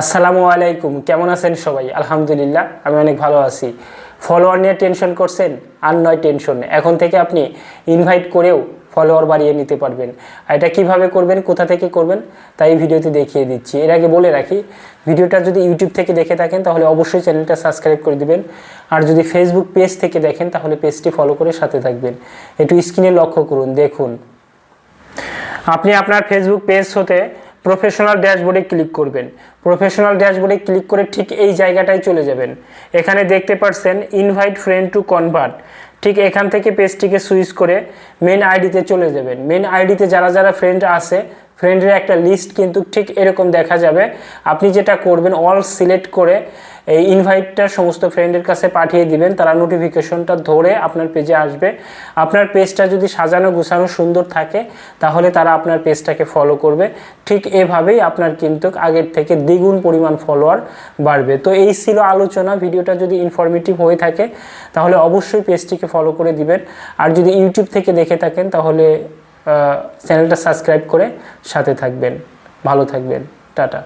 আসসালামু আলাইকুম, কেমন আছেন সবাই? আলহামদুলিল্লাহ, আমি অনেক ভালো আছি। ফলোয়ার নিয়ে টেনশন করছেন, আর নয় টেনশন। এখন থেকে আপনি ইনভাইট করেও ফলোয়ার বাড়িয়ে নিতে পারবেন। আর এটা কীভাবে করবেন, কোথা থেকে করবেন তাই ভিডিওতে দেখিয়ে দিচ্ছি। এর আগে বলে রাখি, ভিডিওটা যদি ইউটিউব থেকে দেখে থাকেন, তাহলে অবশ্যই চ্যানেলটা সাবস্ক্রাইব করে দিবেন। আর যদি ফেসবুক পেজ থেকে দেখেন, তাহলে পেজটি ফলো করে সাথে থাকবেন। একটু স্ক্রিনে লক্ষ্য করুন, দেখুন। আপনি আপনার ফেসবুক পেজ হতে প্রফেশনাল ড্যাশবোর্ডে ক্লিক করবেন। প্রফেশনাল ড্যাশবোর্ডে ক্লিক করে ঠিক এই জায়গাটায় চলে যাবেন। এখানে দেখতে পাচ্ছেন ইনভাইট ফ্রেন্ড টু কনভার্ট ঠিক এখান থেকে পেজটিকে সুইচ করে মেন আইডিতে চলে যাবেন। মেন আইডিতে যারা যারা ফ্রেন্ড আছে ফ্রেন্ডের একটা লিস্ট কিন্তু ঠিক এরকম দেখা যাবে। আপনি যেটা করবেন অল সিলেক্ট করে এই ইনভাইটটা সমস্ত ফ্রেন্ডের কাছে পাঠিয়ে দিবেন, তারা নোটিফিকেশনটা ধরে আপনার পেজে আসবে। আপনার পেজটা যদি সাজানো, গুছানো সুন্দর থাকে, তাহলে তারা আপনার পেজটাকে ফলো করবে। ঠিক এভাবেই আপনার কিন্তু আগের থেকে দ্বিগুণ পরিমাণ ফলোয়ার বাড়বে। তো এই ছিল আলোচনা, ভিডিওটা যদি ইনফরমেটিভ হয়ে থাকে, তাহলে অবশ্যই পেজটিকে ফলো করে দিবেন। আর যদি ইউটিউব থেকে দেখে থাকেন, তাহলে চ্যানেলটা সাবস্ক্রাইব করে সাথে থাকবেন। ভালো থাকবেন। টাটা।